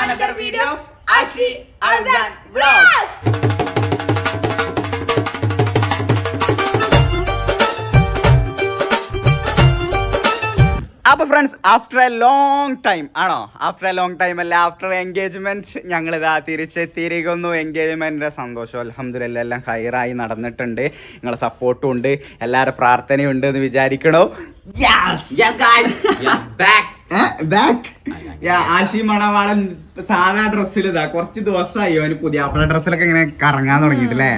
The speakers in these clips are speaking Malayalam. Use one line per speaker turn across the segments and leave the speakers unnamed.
another video of Ashi Alzan Vlogs. അപ്പൊ friends after a long time ആണോ? ആഫ്റ്റർ എ ലോങ് ടൈം അല്ല? ആഫ്റ്റർ എൻഗേജ്മെന്റ് ഞങ്ങൾ ഇതാ തിരിച്ചെത്തിയിരിക്കുന്നു എൻഗേജ്മെന്റിന്റെ സന്തോഷം അലഹമ്മദില്ല എല്ലാം ഹൈറായി നടന്നിട്ടുണ്ട്. നിങ്ങളെ സപ്പോർട്ടും ഉണ്ട്. എല്ലാവരുടെ പ്രാർത്ഥനയും ഉണ്ട് എന്ന് വിചാരിക്കണോ?
Yes, guys, we back.
Back? Ashi മണവാളൻ സാധാ ഡ്രസ്സിൽ ഇതാ. കുറച്ച് ദിവസമായി ഓന് പുതിയ അപ്പള ഡ്രസ്സിലൊക്കെ ഇങ്ങനെ കറങ്ങാൻ തുടങ്ങിയിട്ടില്ലേ?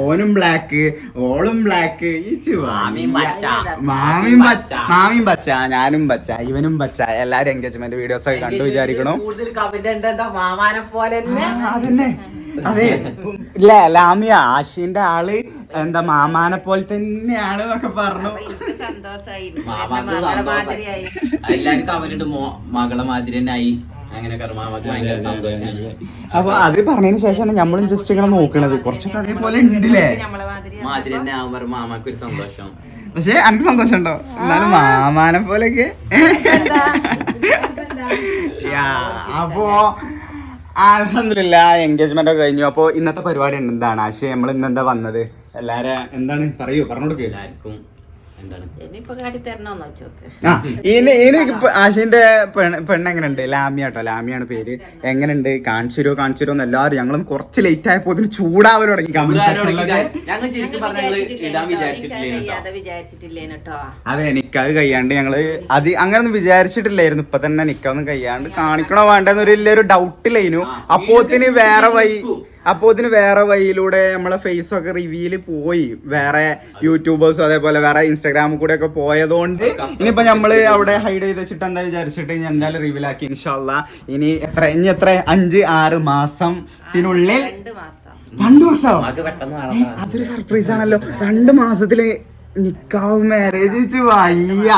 ഓനും ബ്ലാക്ക് ഓളും ബ്ലാക്ക് ഈ
മാമിയും പച്ച.
മാമിയും പച്ച. ഞാനും പച്ച ഇവനും പച്ച. എല്ലാരും എൻഗേജ്മെന്റ് വീഡിയോസ് ഒക്കെ കണ്ടു വിചാരിക്കണോ.
കൂടുതൽ എന്താ മാമാനെ പോലെ തന്നെ.
അതന്നെ. അതെ. ഇല്ല ലാമിയ ആശിന്റെ ആൾ എന്താ മാമാനെ പോലെ തന്നെയാണ് എന്നൊക്കെ പറഞ്ഞു.
സന്തോഷം. എല്ലാരും ഉണ്ട് മകളെ മാതിരി തന്നെ ആയി.
അപ്പൊ അത് പറഞ്ഞതിന് ശേഷമാണ് നമ്മളും ജസ്റ്റ് ഇങ്ങനെ നോക്കണത്. കുറച്ചൊക്കെ അതേപോലെ ഉണ്ടല്ലേ?
മാതിരി തന്നെ ആവുമ്പോ മാമാക്ക് ഒരു സന്തോഷം.
പക്ഷെ എനിക്ക് സന്തോഷമുണ്ടോ? എന്നാലും മാമാനെ പോലെയൊക്കെ. യാ, അപ്പോ അലഹമില്ല എൻഗേജ്മെന്റ് ഒക്കെ കഴിഞ്ഞു. അപ്പോ ഇന്നത്തെ പരിപാടി എന്താണ്? ആശയ നമ്മൾ ഇന്ന് എന്താ വന്നത്? എല്ലാരും എന്താണ്? പറയൂ പറഞ്ഞു കൊടുക്ക്
എല്ലാവർക്കും
ആശിന്റെ പെണ്ണ് എങ്ങനെയുണ്ട് ലാമിയാട്ടോ ലാമിയാണ് പേര്. എങ്ങനെയുണ്ട്? കാണിച്ചിരോ കാണിച്ചിരോ എന്ന് എല്ലാവരും ഞങ്ങളും കുറച്ച് ലേറ്റ് ആയപ്പോ ഇതിന് ചൂടാവൽ തുടങ്ങി അതെ നിക്കാത് കഴിയാണ്ട് ഞങ്ങൾ അത് അങ്ങനൊന്നും വിചാരിച്ചിട്ടില്ലായിരുന്നു. ഇപ്പൊ തന്നെ നിക്കാഹൊന്നും കഴിയാണ്ട് കാണിക്കണോ വേണ്ടെന്നൊരു വലിയൊരു ഡൗട്ടിലായിരുന്നു അപ്പോത്തിന് വേറെ വഴി അപ്പോത്തിന് വേറെ വഴിയിലൂടെ നമ്മളെ ഫേസ് ഒക്കെ റിവീൽ പോയി. വേറെ യൂട്യൂബേഴ്സ് അതേപോലെ വേറെ ഇൻസ്റ്റാഗ്രാമിൽ കൂടെ ഒക്കെ പോയതുകൊണ്ട് ഇനിയിപ്പോ നമ്മൾ അവിടെ ഹൈഡ് ചെയ്ത് വെച്ചിട്ട് എന്താ വിചാരിച്ചിട്ട് ഞാൻ എന്തായാലും റിവീൽ ആക്കി ഇൻഷാല്ല ഇനി എത്ര ഇനി എത്ര? അഞ്ച് ആറ് മാസത്തിനുള്ളിൽ
രണ്ട് മാസം.
അതൊരു സർപ്രൈസ് ആണല്ലോ. രണ്ട് മാസത്തിൽ നിക്കാവ് മാരേജ് വയ്യ.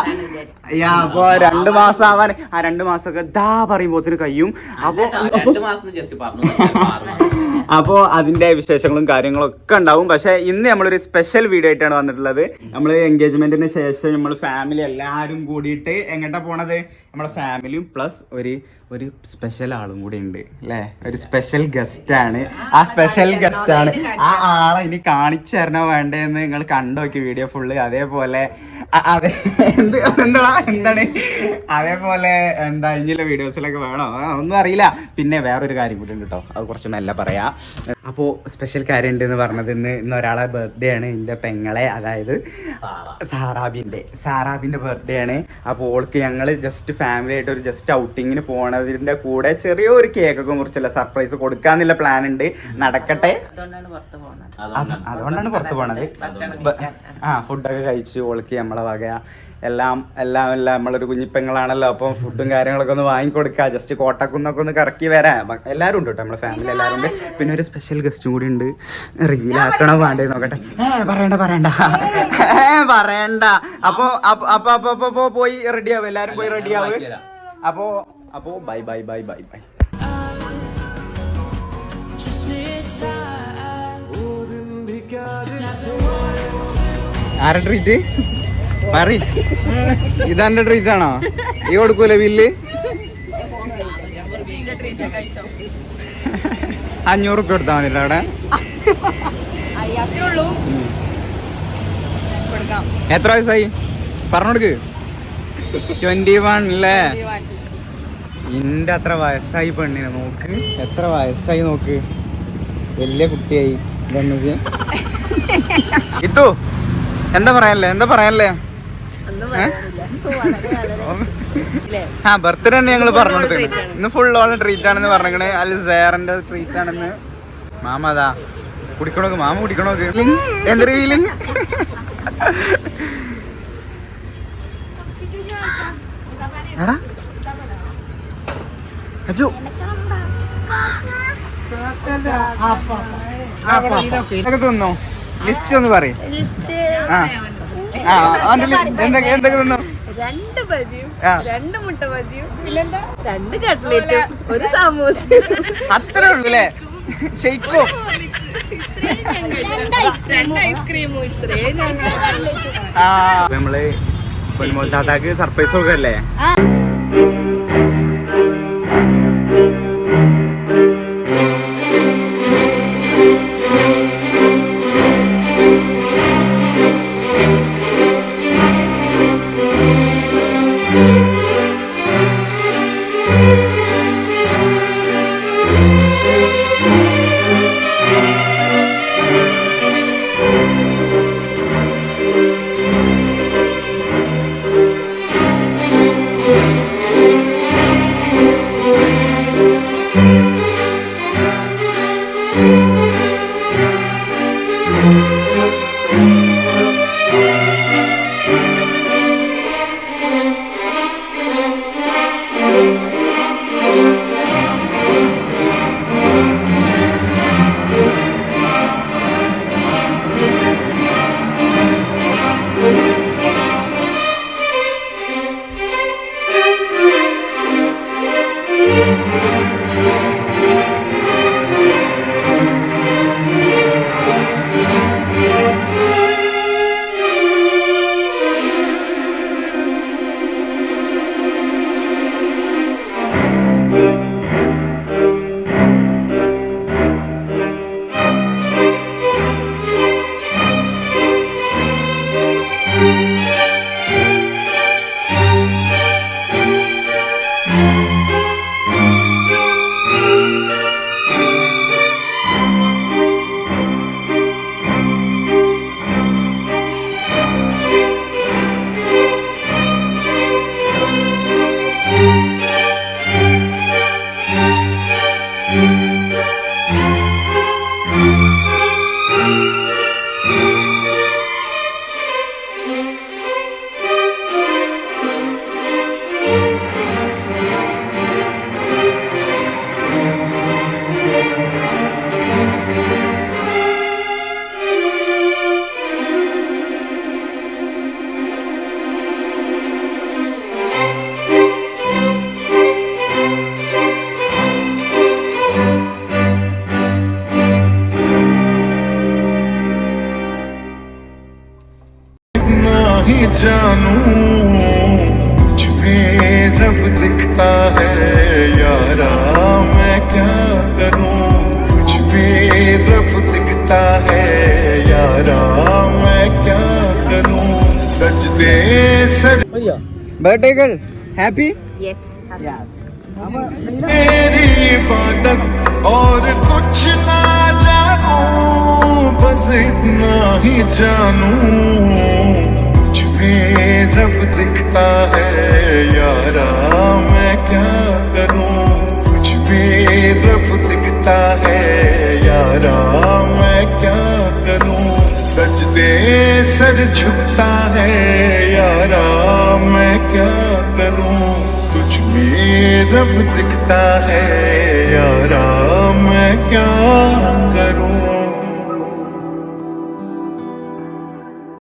യാ അപ്പൊ രണ്ട് മാസം ആവാൻ ആ രണ്ട് മാസമൊക്കെ ദാ പറയുമ്പോത്തിന് കഴിയും. അപ്പൊ
രണ്ട് മാസം ജസ്റ്റ് പറഞ്ഞു പറഞ്ഞു.
അപ്പോ അതിന്റെ വിശേഷങ്ങളും കാര്യങ്ങളും ഒക്കെ ഉണ്ടാവും പക്ഷേ ഇന്ന് നമ്മളൊരു സ്പെഷ്യൽ വീഡിയോ ആയിട്ടാണ് വന്നിട്ടുള്ളത് നമ്മൾ എൻഗേജ്മെന്റിന് ശേഷം നമ്മൾ ഫാമിലി എല്ലാവരും കൂടിയിട്ട് എങ്ങോട്ടാണ് പോണത് നമ്മളെ ഫാമിലിയും പ്ലസ് ഒരു ഒരു സ്പെഷ്യൽ ആളും കൂടി ഉണ്ട് അല്ലേ? ഒരു സ്പെഷ്യൽ ഗസ്റ്റ് ആണ്. ആ സ്പെഷ്യൽ ഗസ്റ്റ് ആണ്. ആ ആളെ ഇനി കാണിച്ചു തരണോ വേണ്ടതെന്ന് നിങ്ങൾ കണ്ടോക്കി വീഡിയോ ഫുള്ള് അതേപോലെ അതെ എന്ത് എന്താ എന്താണ്? അതേപോലെ എന്താ ഇനിയുള്ള വീഡിയോസിലൊക്കെ വേണോ? ഒന്നും അറിയില്ല. പിന്നെ വേറൊരു കാര്യം കൂടി ഉണ്ട് കേട്ടോ അത് കുറച്ച് മെല്ലെ പറയാ. അപ്പോൾ സ്പെഷ്യൽ കാര്യം ഉണ്ട് എന്ന് പറഞ്ഞത് ഇന്ന് ഇന്ന് ഒരാളെ ബർത്ത്ഡേ ആണ്. എന്റെ പെങ്ങളെ അതായത്
സാറ.
സാറാബിന്റെ സാറാബിന്റെ ബർത്ത്ഡേ ആണ്. അപ്പോൾ ഓൾക്ക് ഞങ്ങൾ ജസ്റ്റ് ഫാമിലി ആയിട്ട് ഒരു ജസ്റ്റ് ഔട്ടിങ്ങിന് പോണതിന്റെ കൂടെ ചെറിയൊരു കേക്കൊക്കെ മുറിച്ചല്ല സർപ്രൈസ് കൊടുക്കാന്നുള്ള പ്ലാൻ ഉണ്ട്. നടക്കട്ടെ.
അതുകൊണ്ടാണ് പുറത്ത്
പോണത്. ആ ഫുഡൊക്കെ കഴിച്ച് ഓൾക്ക് നമ്മളെ വക എല്ലാം എല്ലാം എല്ലാം. നമ്മളൊരു കുഞ്ഞിപ്പെങ്ങളാണല്ലോ അപ്പം ഫുഡും കാര്യങ്ങളൊക്കെ ഒന്ന് വാങ്ങിക്കൊടുക്കുക ജസ്റ്റ് കോട്ടക്കുന്നൊക്കെ ഒന്ന് കറക്കി വരാം. എല്ലാവരും ഉണ്ട് കേട്ടോ നമ്മളെ ഫാമിലി എല്ലാവരും ഉണ്ട്. പിന്നെ ഒരു സ്പെഷ്യൽ ഗസ്റ്റും കൂടി ഉണ്ട്. റീലാക്കണം വേണ്ടേ നോക്കട്ടെ. ഏ പറയണ്ട പറയണ്ട. ഏ പറയണ്ട. അപ്പൊ അപ്പൊ അപ്പൊ അപ്പൊ അപ്പൊ പോയി റെഡിയാവും എല്ലാരും പോയി റെഡിയാവും അപ്പോ അപ്പോ bye bye bye bye bye ആരുടെ ട്രീറ്റ് പറ ഇതെന്റെ ട്രീറ്റ് ആണോ? ഈ കൊടുക്കൂല ബില്ല് അഞ്ഞൂറ് റുപ്യ കൊടുത്താൽ മതി അവിടെ. എത്ര വയസ്സായി? പറഞ്ഞോടുക്ക് ട്വന്റി വൺ അല്ലേ എന്റെ അത്ര വയസ്സായി പെണ്ണിനെ നോക്ക്. എത്ര വയസ്സായി നോക്ക്. വലിയ കുട്ടിയായി. ഇത്തു എന്താ പറയാനല്ലേ എന്താ പറയാനല്ലേ? ആ ബർത്ത്ഡേ തന്നെ ഞങ്ങൾ പറഞ്ഞു കൊടുത്തത് ഇന്ന് ഫുൾ ഓൾ ട്രീറ്റ് ആണെന്ന് പറഞ്ഞേ അല്ല സേറിന്റെ ട്രീറ്റ് ആണെന്ന്. മാമ അതാ. കുടിക്കണോക്ക്? മാമ കുടിക്കണോക്ക്? എന്ത് എടാ. അജു. തിന്നോ? ലിസ്റ്റ് ഒന്ന് പറയും. ലിസ്റ്റ് ആ.
രണ്ട് ബജിയും രണ്ട് മുട്ട ബജിയും പിന്നെന്താ? രണ്ട് കട്ട്ലേറ്റും ഒരു സമൂസ.
അത്രേ ഉള്ളൂ അല്ലേ? ഷെയ്ക്കോ നമ്മൾ പൊന്മോൾ താത്താക്ക് സർപ്രൈസ് ഒക്കെ
ही जानू तुझमें रब दिखता है यारा मैं क्या करूँ? तुझमें रब दिखता है यारा मैं क्या करूँ? सजदे सर
भैया बर्थडे गर्ल
हैप्पी यस
मेरी इबादत और कुछ ना जानूं बस इतना ही जानूं। तुझमें रब दिखता है, यारा मैं क्या करूँ? तुझमें रब दिखता है, यारा मैं क्या करूँ? सजदे सर झुकता है, यारा मैं क्या करूँ? तुझ में रब दिखता है, यारा